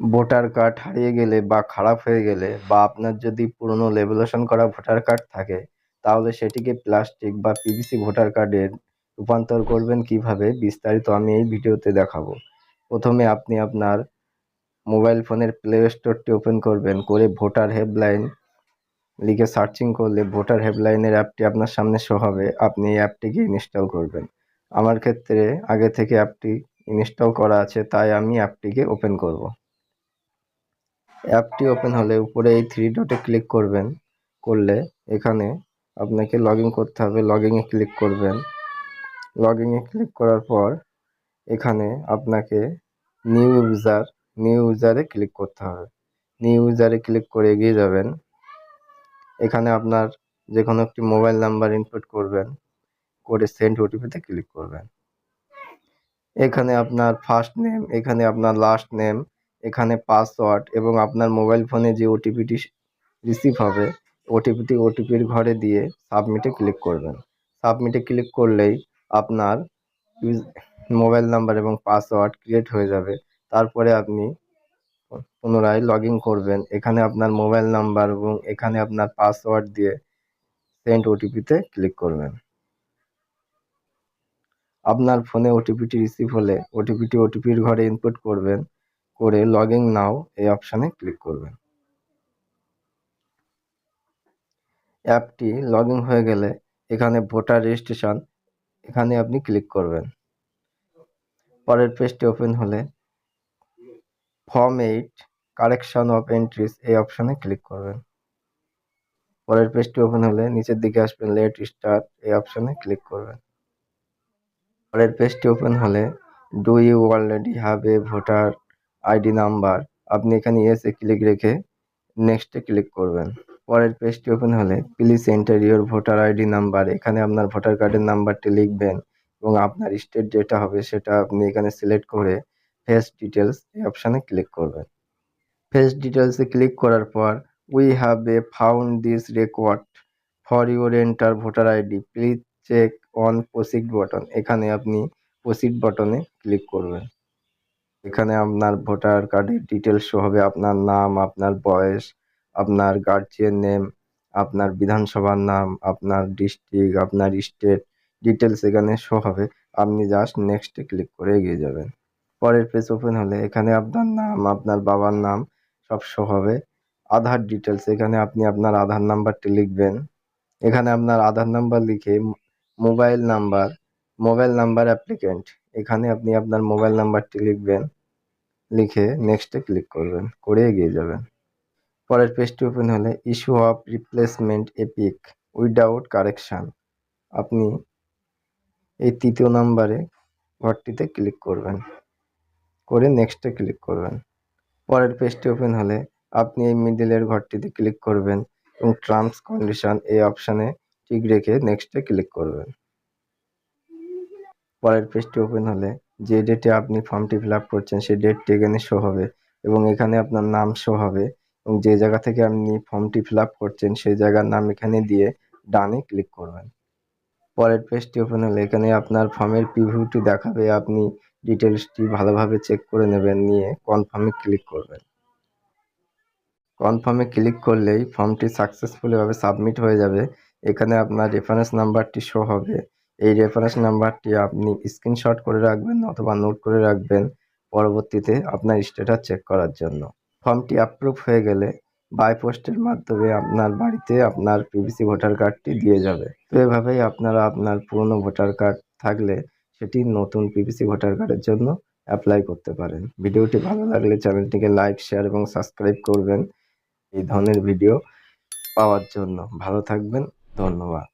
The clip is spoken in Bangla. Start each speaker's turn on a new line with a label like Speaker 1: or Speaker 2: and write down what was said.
Speaker 1: ভোটার কার্ড হারিয়ে গেলে বা খারাপ হয়ে গেলে বা আপনার যদি পুরনো লেমিনেশন করা ভোটার কার্ড থাকে, তাহলে সেটিকে প্লাস্টিক বা পিভিসি ভোটার কার্ডে রূপান্তর করবেন কীভাবে? বিস্তারিত আমি এই ভিডিওতে দেখাবো। প্রথমে আপনি আপনার মোবাইল ফোনের প্লে স্টোরটি ওপেন করবেন, করে ভোটার হেল্পলাইন লিখে সার্চিং করলে ভোটার হেল্পলাইনের অ্যাপটি আপনার সামনে শো হবে। আপনি এই অ্যাপটিকে ইনস্টল করবেন। আমার ক্ষেত্রে আগে থেকে অ্যাপটি ইনস্টল করা আছে, তাই আমি অ্যাপটিকে ওপেন করব। অ্যাপটি ওপেন হলে উপরে এই থ্রি ডটে ক্লিক করবেন। করলে এখানে আপনাকে লগ করতে হবে। লগ ইনে ক্লিক করবেন। লগ ইনে ক্লিক করার পর এখানে আপনাকে নিউ ইউজার নিউ ইউজারে ক্লিক করতে হবে। নিউ ইউজারে ক্লিক করে এগিয়ে যাবেন। এখানে আপনার যে কোনো একটি মোবাইল নাম্বার ইনপুট করবেন। করে সেন্ড ওটিপিতে ক্লিক করবেন। এখানে আপনার ফার্স্ট নেম এখানে আপনার লাস্ট নেম এখানে পাসওয়ার্ড এবং আপনার মোবাইল ফোনে যে ওটিপিটি রিসিভ হবে ওটিপিটি ওটিপির ঘরে দিয়ে সাবমিটে ক্লিক করবেন। সাবমিটে ক্লিক করলেই আপনার মোবাইল নাম্বার এবং পাসওয়ার্ড ক্রিয়েট হয়ে যাবে। তারপরে আপনি পুনরায় লগ করবেন। এখানে আপনার মোবাইল নাম্বার এবং এখানে আপনার পাসওয়ার্ড দিয়ে সেন্ড ওটিপিতে ক্লিক করবেন। আপনার ফোনে ওটিপিটি রিসিভ হলে ওটিপিটি ওটিপির ঘরে ইনপুট করবেন। করে লগ ইন নাও এই অপশানে ক্লিক করবেন। অ্যাপটি লগ ইন হয়ে গেলে এখানে ভোটার রেজিস্ট্রেশন এখানে আপনি ক্লিক করবেন। পরের পেজটি ওপেন হলে form eight correction of entries এই অপশানে ক্লিক করবেন। পরের পেজটি ওপেন হলে নিচের দিকে আসবেন লেট স্টার্ট এই অপশানে ক্লিক করবেন। পরের পেজটি ওপেন হলে do you already have a voter ID number, আপনি এখানে ইয়েসে ক্লিক রেখে নেক্সটে ক্লিক করবেন। পরের পেজটি ওপেন হলে please enter your voter ID number এখানে আপনার ভোটার কার্ডের নাম্বারটি লিখবেন এবং আপনার স্টেট যেটা হবে সেটা আপনি এখানে সিলেক্ট করে ফেস ডিটেলস এই অপশানে ক্লিক করবেন। ফেস ডিটেলসে ক্লিক করার পর we have a found this record for your enter voter ID please check on proceed button এখানে আপনি প্রসিড বটনে ক্লিক করবেন। এখানে আপনার ভোটার কার্ডের ডিটেলস শো হবে, আপনার নাম, আপনার বয়স, আপনার গার্জিয়ান নেম আপনার বিধানসভার নাম, আপনার ডিস্ট্রিক্ট আপনার স্টেট ডিটেলস এখানে শো হবে। আপনি জাস্ট নেক্সটে ক্লিক করে এগিয়ে যাবেন। পরের পেজ ওপেন হলে এখানে আপনার নাম, আপনার বাবার নাম সব শো হবে। আধার ডিটেলস এখানে আপনি আপনার আধার নাম্বারটি লিখবেন। এখানে আপনার আধার নাম্বার লিখে mobile number mobile number applicant এখানে আপনি আপনার মোবাইল নাম্বারটি লিখবেন, লিখে নেক্সটে ক্লিক করবেন, করে এগিয়ে যাবেন। পরের পেজটি ওপেন হলে issue of replacement EPIC without correction আপনি এই তৃতীয় নাম্বারে ঘরটিতে ক্লিক করবেন, করে নেক্সটে ক্লিক করবেন। পরের পেজটি ওপেন হলে আপনি এই মিডিলের ঘরটিতে ক্লিক করবেন এবং টার্মস কন্ডিশন এই অপশানে ঠিক রেখে নেক্সটে ক্লিক করবেন। পরের পেজটি ওপেন হলে যে ডেটে আপনি ফর্মটি ফিল আপ করছেন, সেই ডেটটি এখানে শো হবে এবং এখানে আপনার নাম শো হবে এবং যে জায়গা থেকে আপনি ফর্মটি ফিল আপ করছেন, সেই জায়গার নাম এখানে দিয়ে ডানে ক্লিক করবেন। পরের পেজটি ওপেন হলে এখানে আপনার ফর্মের প্রিভিউটি দেখাবে, আপনি ডিটেলসটি ভালোভাবে চেক করে নেবেন, নিয়ে কনফার্মে ক্লিক করবেন। কনফার্মে ক্লিক করলেই ফর্মটি সাকসেসফুলিভাবে সাবমিট হয়ে যাবে। এখানে আপনার রেফারেন্স নাম্বারটি শো হবে। এই রেফারেন্স নাম্বারটি আপনি স্ক্রিনশট করে রাখবেন অথবা নোট করে রাখবেন পরবর্তীতে আপনার স্ট্যাটাস চেক করার জন্য। ফর্মটি অ্যাপ্রুভ হয়ে গেলে বাই পোস্টের মাধ্যমে আপনার বাড়িতে আপনার পিভিসি ভোটার কার্ডটি দিয়ে যাবে। তো এভাবেই আপনারা আপনার পুরনো ভোটার কার্ড থাকলে সেটি নতুন পিভিসি ভোটার কার্ডের জন্য অ্যাপ্লাই করতে পারেন। ভিডিওটি ভালো লাগলে চ্যানেলটিকে লাইক শেয়ার এবং সাবস্ক্রাইব করবেন। এই ধরনের ভিডিও পাওয়ার জন্য। ভালো থাকবেন, ধন্যবাদ।